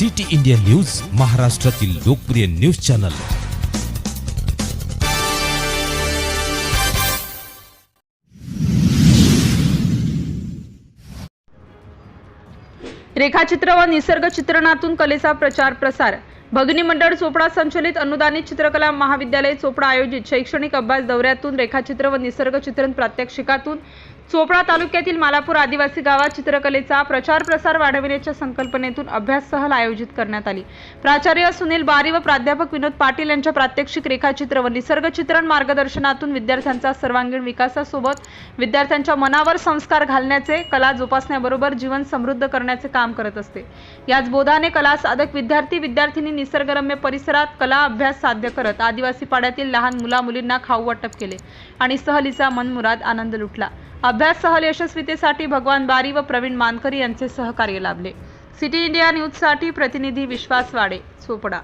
City India news महाराष्ट्रातील लोकप्रिय news channel. रेखाचित्र व निसर्ग चित्रणातून कलेचा प्रचार प्रसार. भगिनी मंडळ चोपडा संचलित अनुदानित चित्रकला महाविद्यालय चोपडा आयोजित शैक्षणिक अभ्यास दौऱ्यातून रेखाचित्र व निसर्ग चित्रण प्रात्यक्षिकातून चोपडा तालुक्यातील मालापूर आदिवासी गावात चित्रकलेचा प्रचार प्रसार वाढविण्याच्या संकल्पनेतून अभ्यास सहल आयोजित करण्यात आली. प्राचार्य सुनील बारी व प्राध्यापक विनोद पाटील यांच्या प्रात्यक्षिक रेखाचित्र व निसर्ग चित्रण मार्गदर्शनातून विद्यार्थ्यांचा सर्वांगीण विकासासोबत विद्यार्थ्यांच्या मनावर संस्कार घालण्याचे कला जोपासण्याबरोबर जीवन समृद्ध करण्याचे काम करत असते. याच बोधाने कला साधक विद्यार्थी विद्यार्थिनी निसर्गरम्य परिसरात कला अभ्यास साध्य करत आदिवासी पाड्यातील लहान मुला मुलींना खाऊ वाटप केले आणि सहलीचा मनमुराद आनंद लुटला. अभ्यास सहल यशस्वीतेसाठी भगवान बारी व प्रवीण मानकरी यांचे सहकार्य लाभले. सिटी इंडिया न्यूजसाठी प्रतिनिधी विश्वास वाडे चोपडा